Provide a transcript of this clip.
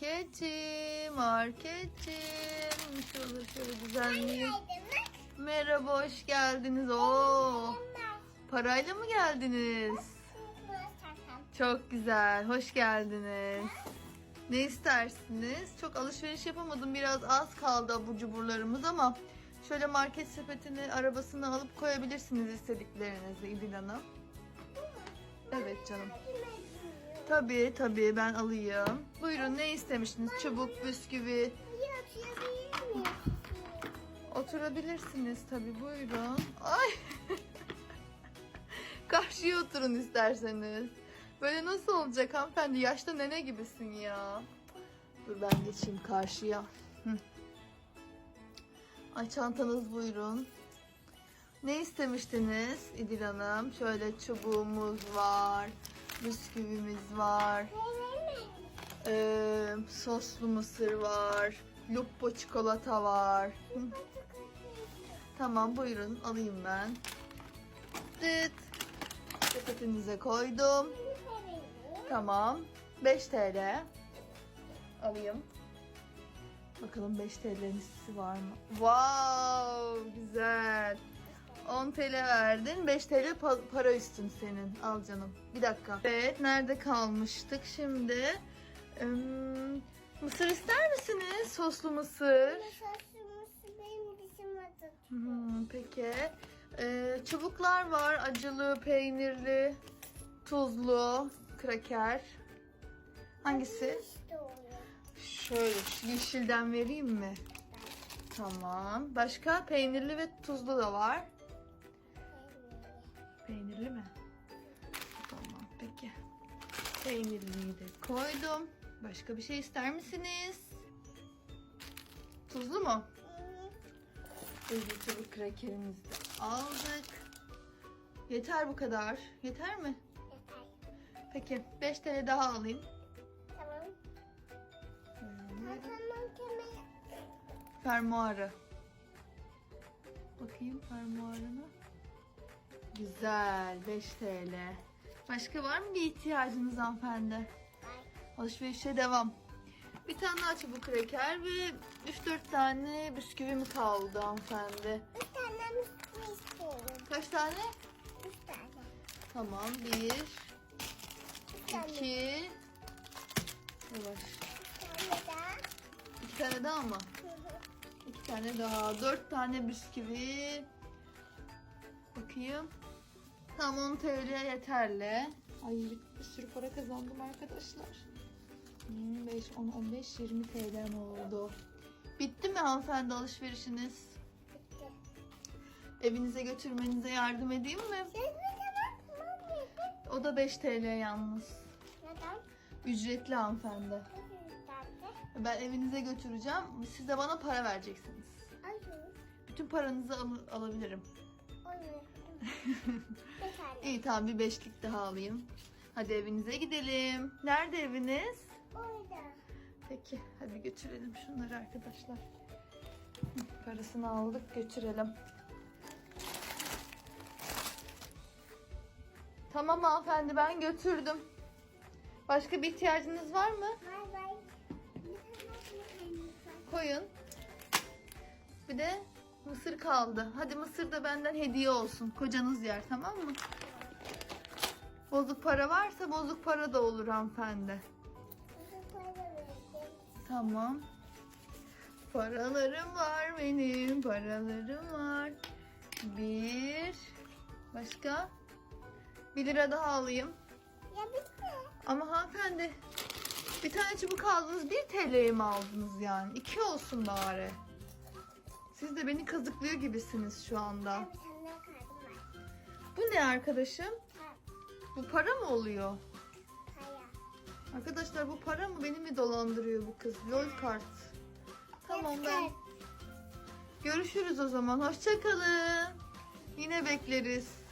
Marketçi, marketçi. Şöyle şöyle düzenleyeyim. Merhaba, hoş geldiniz. Oo, parayla mı geldiniz? Çok güzel, hoş geldiniz. Ne istersiniz? Çok alışveriş yapamadım. Biraz az kaldı abur cuburlarımız ama şöyle market sepetini arabasına alıp koyabilirsiniz istediklerinizi İdil Hanım. Evet canım. Tabii tabii ben alayım. Buyurun ne istemiştiniz? Çubuk, bisküvi. Oturabilirsiniz tabii buyurun. Ay. Karşıya oturun isterseniz. Böyle nasıl olacak hanımefendi? Yaşta nene gibisin ya. Dur ben geçeyim karşıya. Hı. Ay çantanız buyurun. Ne istemiştiniz İdil Hanım? Şöyle çubuğumuz var. Bisküvimiz var. Ee, soslu mısır var. Lupo çikolata var. Tamam buyurun alayım ben. Dıt. Sepetinize koydum. Tamam. 5 TL. Alayım. Bakalım 5 TL'nin var mı? Wow. 10 TL verdin. 5 TL pa- para üstün senin. Al canım. Bir dakika. Evet, nerede kalmıştık şimdi? Im, mısır ister misiniz? Soslu mısır. Hmm, peki. Ee, çubuklar var. Acılı, peynirli, tuzlu, kraker. Hangisi? Şöyle şu yeşilden vereyim mi? Tamam. Başka peynirli ve tuzlu da var. Peynirli mi? Tamam peki. Peynirliyi de koydum. Başka bir şey ister misiniz? Tuzlu mu? Özgür çubuk krakerimizi de aldık. Yeter bu kadar. Yeter mi? Peki 5 TL daha alayım. Fermuarı. Bakayım fermuarına. Güzel 5 TL. Başka var mı bir ihtiyacınız hanımefendi? Alışverişe devam. Bir tane daha çubuk kraker ve 3-4 tane bisküvi mi kaldı hanımefendi? Kaç tane? Tamam. Bir, iki, yavaş. İki tane daha mı? İki tane daha. Dört tane bisküvi. Bakayım. Tam 10 TL yeterli. Ay bir, bir sürü para kazandım arkadaşlar. 5, 10, 15, 20 TL'm oldu. Bitti mi hanımefendi alışverişiniz? Evinize götürmenize yardım edeyim mi? O da 5 TL yalnız. Neden? Ücretli hanımefendi. Ben evinize götüreceğim. Siz de bana para vereceksiniz. Hayır. Bütün paranızı al- alabilirim. Hayır. İyi tamam bir beşlik daha alayım. Hadi evinize gidelim. Nerede eviniz? Orada. Peki hadi götürelim şunları arkadaşlar. Parasını aldık götürelim. Tamam hanımefendi ben götürdüm. Başka bir ihtiyacınız var mı? Koyun. Bir de mısır kaldı. Hadi mısır da benden hediye olsun. Kocanız yer tamam mı? Bozuk para varsa bozuk para da olur hanımefendi. Tamam. Paralarım var benim. Paralarım var. Bir. Başka? Bir lira daha alayım. Ya bitti. Ama hanımefendi bir tane çubuk aldınız. Bir TL'ye mi aldınız yani? İki olsun bari. Siz de beni kazıklıyor gibisiniz şu anda. Bu ne arkadaşım? Bu para mı oluyor? kaya. Arkadaşlar bu para mı? Beni mi dolandırıyor bu kız? Lol kart. Tamam ben. Görüşürüz o zaman. Hoşçakalın. Yine bekleriz.